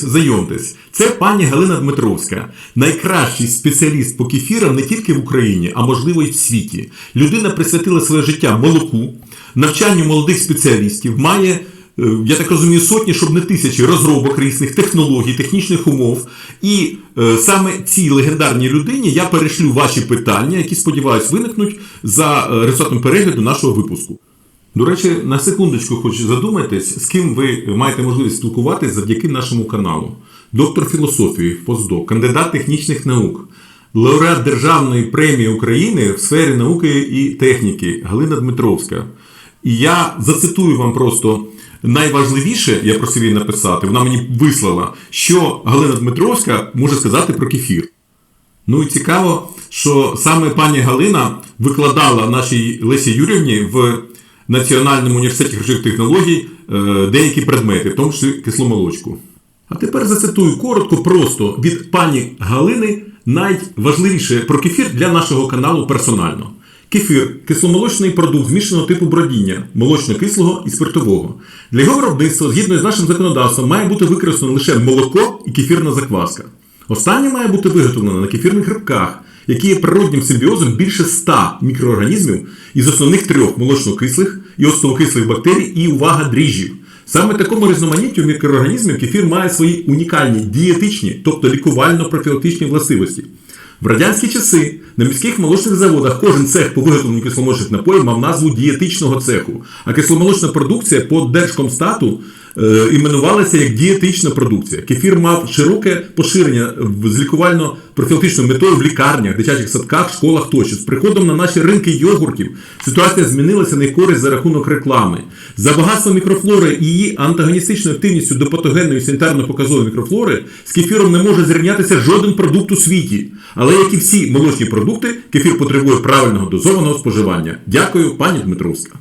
Знайомтесь, це пані Галина Дмитровська, найкращий спеціаліст по кефірам не тільки в Україні, а можливо й в світі. Людина присвятила своє життя молоку, навчанню молодих спеціалістів, має, е, я так розумію, сотні, щоб не тисячі розробок різних технологій, технічних умов. І е, саме цій легендарній людині я перешлю ваші питання, які сподіваюсь виникнуть за е, результатом перегляду нашого випуску. До речі, на секундочку хочу задумайтесь, з ким ви маєте можливість спілкуватися завдяки нашому каналу. Доктор філософії, постдок, кандидат технічних наук, лауреат Державної премії України в сфері науки і техніки Галина Дмитровська. І я зацитую вам просто найважливіше, я просив її написати, вона мені вислала, що Галина Дмитровська може сказати про кефір. Ну і цікаво, що саме пані Галина викладала нашій Лесі Юрівні в Національному університеті харчових технологій е, деякі предмети, в тому числі кисломолочку. А тепер зацитую коротко, просто від пані Галини найважливіше про кефір для нашого каналу персонально. Кефір кисломолочний продукт змішаного типу бродіння, молочно-кислого і спиртового. Для його виробництва, згідно з нашим законодавством, має бути використано лише молоко і кефірна закваска. Останнє має бути виготовлено на кефірних грибках, які є природнім симбіозом більше 100 мікроорганізмів із основних трьох молочно-кислих і оцтовокислих бактерій і увага дріжджів. Саме такому різноманіттю мікроорганізмів кефір має свої унікальні дієтичні, тобто лікувально-профілактичні властивості. В радянські часи на міських молочних заводах кожен цех по виготовленню кисломолочних напоїв мав назву дієтичного цеху, а кисломолочна продукція по Держкомстату е, іменувалася як дієтична продукція. Кефір мав широке поширення з лікувально-профілактичною метою в лікарнях, дитячих садках, школах тощо. З приходом на наші ринки йогуртів ситуація змінилася на користь за рахунок реклами. За багатством мікрофлори і її антагоністичною активністю до патогенної санітарно-показової мікрофлори з кефіром не може зрівнятися жоден продукт у світі. Але як і всі молочні продукти, кефір потребує правильного дозованого споживання. Дякую, пані Дмитровська.